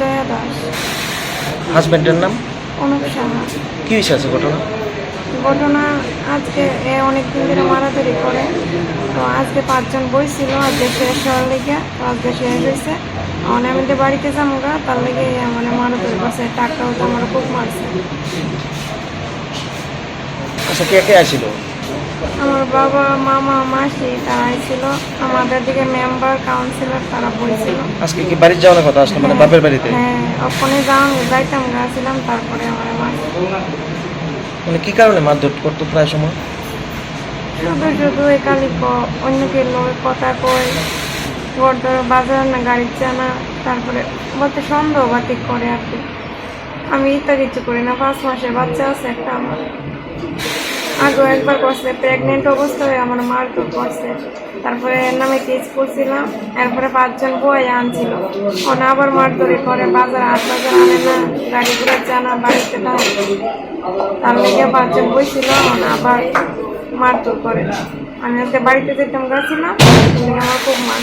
জয়া দাস হাজব্যান্ডের নাম? অনুপ সাহা। কি হয়েছে আছে ঘটনা? ঘটনা আজকে এ অনেক দিন ধরে মারাধরি করে। তো আজকে পাঁচজন বই ছিল আজকে শেষ হওয়ার লেগে তো আজকে শেষ হয়েছে। মানে আমি তো বাড়িতে যাব গা তার লেগে মানে মারাধরি করছে টাকাও তো আমার খুব মারছে। আচ্ছা কে কে আসছিল আমার বাবা মামা মাসি তারা ছিল। আমাদের দিকে মেম্বার কাউন্সিলর তারা বলছিল। আজকে কি বাড়ির যাওয়ার কথা আসলো? মানে বাপের বাড়িতে? হ্যাঁ ওখানে যাও যাইতাম গেছিলাম তারপরে আমার মাসি মানে কি কারণে মারধর করতো প্রায় সময়? শুধু শুধু একালি অন্য কে লোক কথা কয়। বড় বাজার না গাড়ির জানা তারপরে বলতে সন্দেহ বাতিক করে আর কি। আমি তো কিছু করি না পাঁচ মাসের বাচ্চা আছে একটা আমার। আগেও একবার করছে প্রেগনেন্ট অবস্থায় আমার মারধর করছে। তারপরে এর নামে কেস করছিলাম, এরপরে পাঁচজন বই আনছিল। ওনা আবার মারধরে করে, বাজার আট বাজার আনে না গাড়ি ঘোড়া জানা বাড়িতে থাকে তার লেগে পাঁচজন বই ছিল ওনা আবার মারধর করে। আমি আজকে বাড়িতে যেতাম, গেছিলাম আমার খুব মার।